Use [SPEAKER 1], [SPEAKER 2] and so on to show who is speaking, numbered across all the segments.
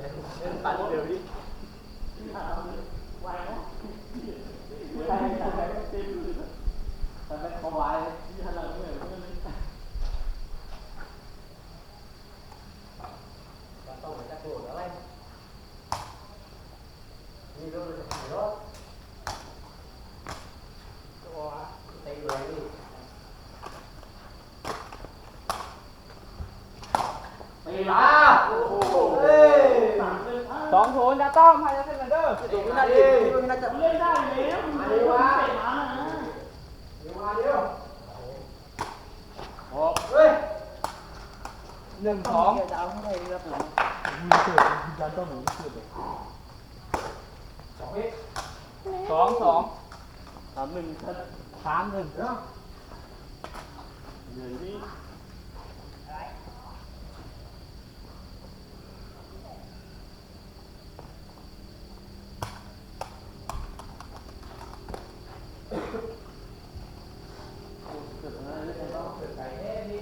[SPEAKER 1] เดี๋ยวดิไหวไมใช่ใช่เต็มเลยแต่ไม่พอไวที่หันหลังเหนื่อยเพื่อนเลย
[SPEAKER 2] ต้องไปจักรโดดอะไรนี่รถจะขี่รถตัวเต็มเลยนี่
[SPEAKER 1] ตีมาโอ้โห
[SPEAKER 2] เฮ้ย
[SPEAKER 1] สามเลยอะ
[SPEAKER 3] สองศู นย์จะต้องพายจะเส้นเหมือนเดิม
[SPEAKER 2] ดูนาดีไม่น่าจะ
[SPEAKER 1] เล่นได้แล้วมันเล่นได้นะ
[SPEAKER 2] เดี๋ยวมาเดี๋ยว
[SPEAKER 3] หก
[SPEAKER 2] เฮ้ย
[SPEAKER 3] หนึ่งสอง
[SPEAKER 1] จะเอาให้ได้ครับผมมีเสื
[SPEAKER 2] องหนีเอ๊ะ
[SPEAKER 3] สองสอง
[SPEAKER 1] สองสามหนึ่ง
[SPEAKER 3] สามหนึ่ง
[SPEAKER 2] เดี๋ยว
[SPEAKER 1] เดี๋ยวนี้
[SPEAKER 2] ไก่แน่นี่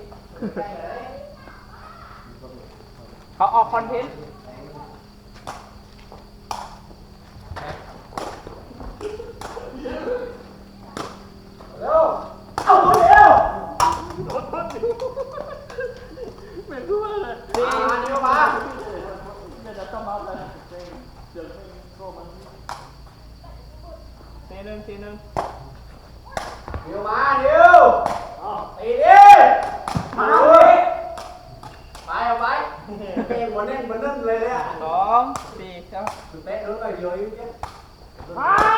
[SPEAKER 2] ไก่ไหน
[SPEAKER 3] เขาออก คอนเทนต์
[SPEAKER 2] เร็วเอาตัวเดียว
[SPEAKER 1] ไม่รู้อะไร
[SPEAKER 2] มาเดี๋ยวมา
[SPEAKER 1] เดี๋ยวจะต้องมาเลยเจ๊เดี๋ยวเจ๊โทรมา
[SPEAKER 3] สีหนึ่งสีหนึ่ง
[SPEAKER 2] เดี๋ยวมาเดี๋ยว
[SPEAKER 1] อ๋อ
[SPEAKER 2] ตีดิมาดิไปเอาไป เกมมันเน่นมันนึ่งเลยเนี่ย
[SPEAKER 3] สองสี่เจ้า
[SPEAKER 2] Tụi bé đứng ở dưới chứ
[SPEAKER 1] อ้าวอ้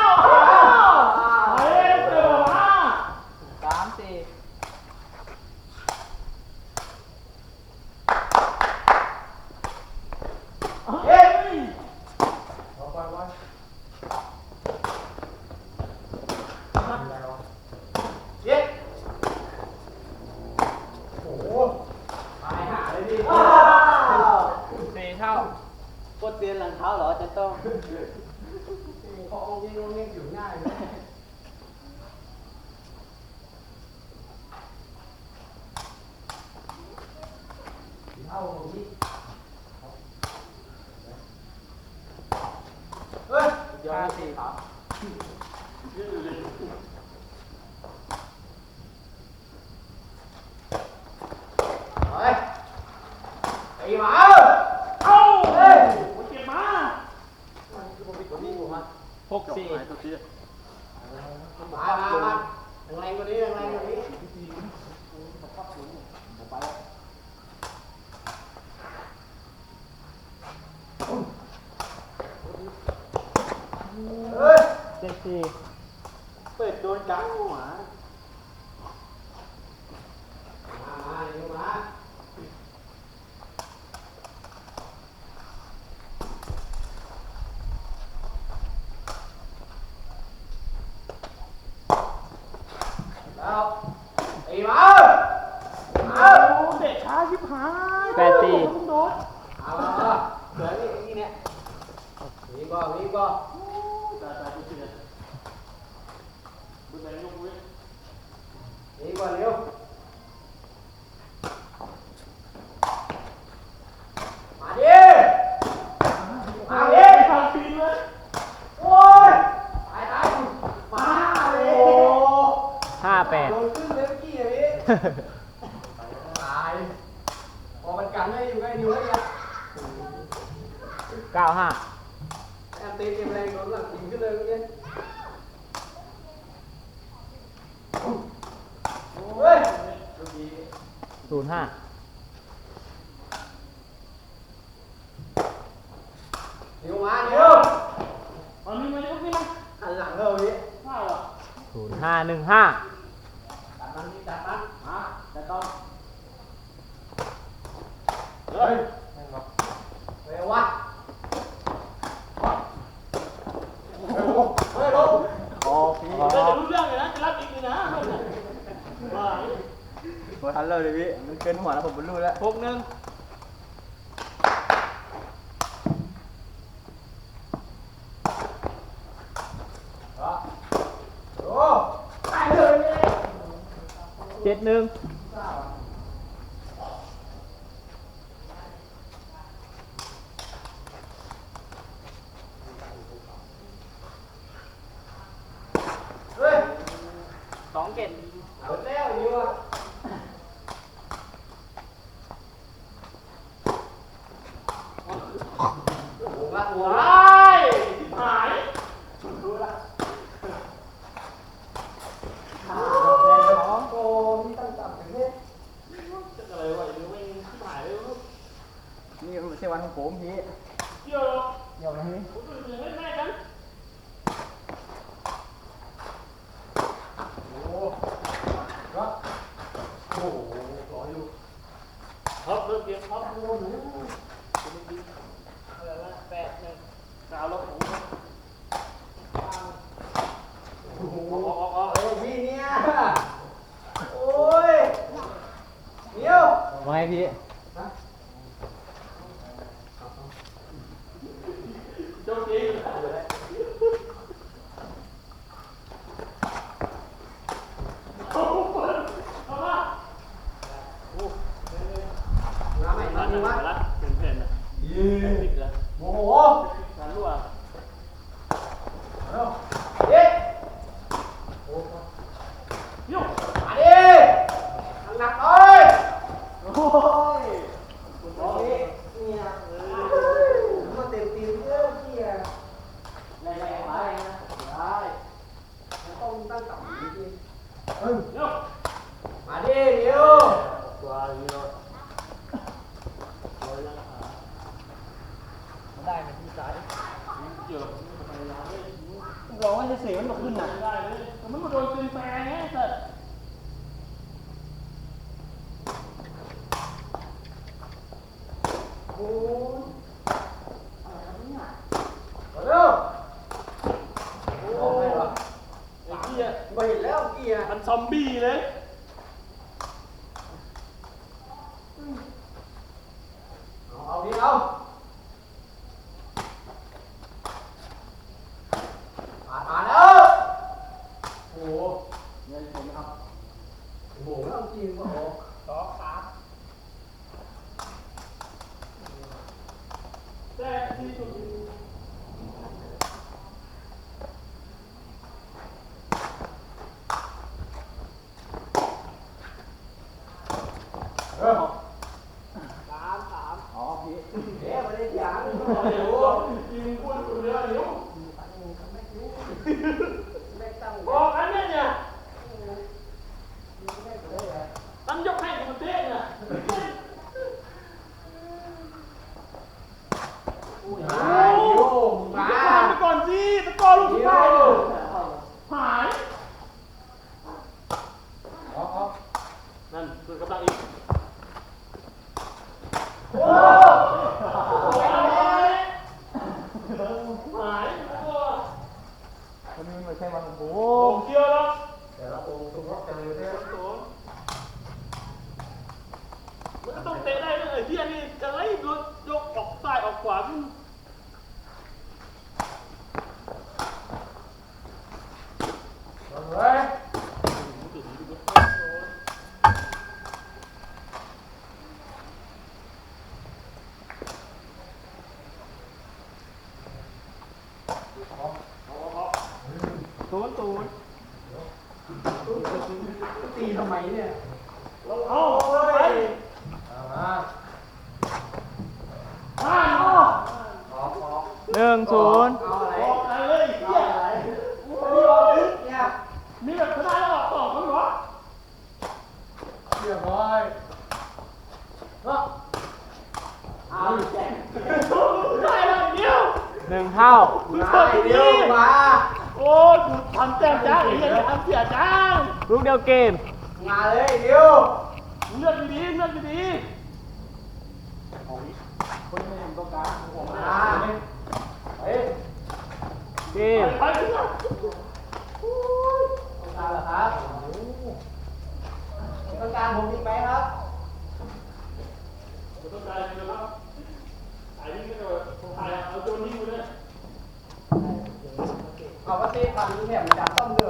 [SPEAKER 2] Có ông nghe ông nghe kiểu ngay nữa Đau rồi đi Ê
[SPEAKER 3] ห้าสี่
[SPEAKER 2] Rồi
[SPEAKER 3] หกสี่
[SPEAKER 2] Mà mà mà Thằng này qua đi, thằng này qua đi เฮ้ย
[SPEAKER 3] เจ็ดสี่
[SPEAKER 1] เปิดโดนกลางหัว
[SPEAKER 2] มามาเดี๋ยวมา แล้วตีมา
[SPEAKER 1] เอ้าเด็กช้าชิบหาย
[SPEAKER 3] แปดสี่
[SPEAKER 1] โดน
[SPEAKER 2] เอาละเดี๋ยวนี่นี่เนี่ยนี่ก็นี่ก็
[SPEAKER 1] ตายตายกูเสียบุญแรงยกเว้ย
[SPEAKER 2] นี่ก็เร็วมาดิมาดิ
[SPEAKER 1] ทำปีนเลย
[SPEAKER 2] โอ้ยตายตายมาเลย
[SPEAKER 3] ห้าแปด
[SPEAKER 2] โดนขึ้นเลยเมื่อกี้อย่างนี้ตายพอมันกันให้อยู่ใกล้นิ้วแล้วเนี่ย
[SPEAKER 3] เก้าห้า
[SPEAKER 2] แอมตีเกมแรงโดนหลังยิงขึ้นเลยเมื่อกี้เฮ้ย
[SPEAKER 3] ศูนย์ห้า
[SPEAKER 2] เดี๋ยวมาเดี๋ยว
[SPEAKER 1] เอานี่มานี่นี่มา
[SPEAKER 2] หันหลังเราพี่
[SPEAKER 1] ห้าเหรอ
[SPEAKER 3] ศูนย์ห้าหนึ่งห้า
[SPEAKER 2] จัดมันนี่จัดมัน
[SPEAKER 1] มาจะต้อง
[SPEAKER 2] เฮ้ยเฮ้ยวะเฮ้ยลง
[SPEAKER 3] ออก
[SPEAKER 1] เดี๋ยวจะรู้เรื่องเลยนะจะรับอีกเลยนะว่า
[SPEAKER 3] หัว ทันเลยเลยพี่มันเกินหัวแล้วผมบรรลุแล้วหกหนึ่ง
[SPEAKER 2] โอ้ตายเลย
[SPEAKER 3] เจ็ดหนึ่ง ก็ต
[SPEAKER 2] เอาแล้วอยู่อะ หัวหัว
[SPEAKER 1] ไอ้หาย
[SPEAKER 2] โอ้มีตั้งต่ำถึงเนี่ย
[SPEAKER 1] จะอะไรวะเดี๋ยวไม่หายเลย
[SPEAKER 3] นี่มันไม่ใช่วันของผมพี่
[SPEAKER 1] เกี่ยว
[SPEAKER 3] เดี๋ยวนะนี่
[SPEAKER 1] ผมจะเล่นแม่กัน
[SPEAKER 2] โอ้รักโอ้โหร้อยลูก
[SPEAKER 1] ครับเริ่มเกมครับโอ้โหอะไรวะแปดหนึ่งกาวแล้วผม
[SPEAKER 2] โอ้โห
[SPEAKER 1] ออกออกออก
[SPEAKER 2] เฮ้ยพี่เนี่ยโอ้ยเดี๋ยว
[SPEAKER 3] ว่าไงพี่
[SPEAKER 1] โชคดีเอาเปิดเอามาโอ้
[SPEAKER 2] มาใหม่มา
[SPEAKER 1] ร้าน
[SPEAKER 2] ดี
[SPEAKER 1] นี้
[SPEAKER 2] วะ
[SPEAKER 1] วะร้านเป็นเพนนะ
[SPEAKER 2] เย้
[SPEAKER 1] ติดแล้ว
[SPEAKER 2] โอ้โห
[SPEAKER 1] ร้านรั่ว
[SPEAKER 2] เอาเย้โอ้โห
[SPEAKER 1] ยุ่ง
[SPEAKER 2] มาดิหนักๆเอ้ย
[SPEAKER 3] โอ้ย
[SPEAKER 2] โอ้ยเนี่ยมาเต็มตีนเยอะพี่อะ
[SPEAKER 3] แรงๆไปนะได้
[SPEAKER 2] มันต้องตั้งต่ำจริง ๆเฮ้ย
[SPEAKER 1] ยุ่ง
[SPEAKER 2] มาดิเดี๋ยว
[SPEAKER 1] ตัวนี้เราเรายังหา
[SPEAKER 3] ได้ไหมพี่สาย
[SPEAKER 1] เกี่ยวกับพยายามเลย
[SPEAKER 3] ลองว่าจะเสียมันมาขึ้น
[SPEAKER 1] ไม่
[SPEAKER 3] น่ะ
[SPEAKER 1] ได้เลยมันมาโดนตีแฟงไงสัตว์
[SPEAKER 2] โอ้ยมาเร็วโอ้ย
[SPEAKER 1] ไอ้เหี้ย
[SPEAKER 2] มาเห็นแล้วเกียร์
[SPEAKER 1] มันซอมบี้เลย
[SPEAKER 2] เอาเอาดิเอาผ่านมาแล้วโอ้โห
[SPEAKER 3] เงินผมนะครับ
[SPEAKER 2] โอ้โหเอาจริงป่ะโอ้สองสาม
[SPEAKER 1] แต่ที่สุด
[SPEAKER 2] เออ
[SPEAKER 3] สามสามอ๋อพี่
[SPEAKER 2] เอ๊ะไม่ได้ยัง
[SPEAKER 1] เดี๋
[SPEAKER 2] เดี๋
[SPEAKER 1] ย
[SPEAKER 2] ยว ว
[SPEAKER 1] ยิงกูอยู่เรือเดี๋ยว
[SPEAKER 2] ไม่ตั้ง
[SPEAKER 1] บอกอันเนี้ยเนี่ย
[SPEAKER 2] ไม่ได้เลย
[SPEAKER 1] ตั้งยกให้กับประเทศเนี่ย
[SPEAKER 2] มาเดี๋ยวมา
[SPEAKER 1] ผ่านไปก่อนสิตะกอลูก
[SPEAKER 2] เดี๋
[SPEAKER 1] สุด
[SPEAKER 2] ยว
[SPEAKER 1] ท้ายเลยหาย
[SPEAKER 2] เอาเอา
[SPEAKER 1] นั่นคือกำลังอีก
[SPEAKER 2] โอ้
[SPEAKER 1] หายหายตัว
[SPEAKER 3] วันนี้มันไม่ใช่วันของผ
[SPEAKER 1] โอ้
[SPEAKER 3] ม
[SPEAKER 1] เกี่ยวแล้ว
[SPEAKER 2] เดี๋ยวเราตรงตรงรถกันเลยเนี่ย
[SPEAKER 1] มันก็ต้องเตะได้เลยไอ้เที่ยนี่จะไล่รถยกออกซ้ายออกขวาขึ้น
[SPEAKER 2] เฮ้ย
[SPEAKER 1] ตูนตูน
[SPEAKER 2] ตีทำไมเนี่ย
[SPEAKER 1] เอาไป
[SPEAKER 2] เอามา
[SPEAKER 1] ห้า
[SPEAKER 2] ขอขอ
[SPEAKER 3] หนึ่งศูนย์
[SPEAKER 2] เอาอะไร
[SPEAKER 1] ออกไปเลยเที่ย
[SPEAKER 2] อะไร
[SPEAKER 1] นี่
[SPEAKER 2] นี่รอดึกเนี่ย
[SPEAKER 1] มีแบบชนะแล้วออกต่อมั้งเหรอ
[SPEAKER 2] เรียบร้อยเนาะเอาแจ้ง
[SPEAKER 1] ได้แล้วเดียว
[SPEAKER 3] หนึ่งเท่า
[SPEAKER 2] มาเดี๋ยวมา
[SPEAKER 1] โอ้ยกูทำแจ้งจ้างไอ้เหี้ยทำเสียจ้าง
[SPEAKER 3] ลูกเดียวเกม
[SPEAKER 2] มาเลยเดี๋ยว
[SPEAKER 1] เลือกดีๆเลือกดี
[SPEAKER 3] คนไม่เห็นตรงกลางผม
[SPEAKER 2] มาเฮ้ย
[SPEAKER 3] เก
[SPEAKER 1] ๆ
[SPEAKER 3] ม
[SPEAKER 1] ไปไปเถอะ
[SPEAKER 2] ต้องการเหรอครับต้องการผมอีกไหมครับ
[SPEAKER 1] ไม่ต้องการเลยนะครับถ่ายนี่ก็ได้ถ่ายเอาตัวนี้กูเลย
[SPEAKER 2] เอาว่าเต้ฟันนี่แถมจับต้องเดือ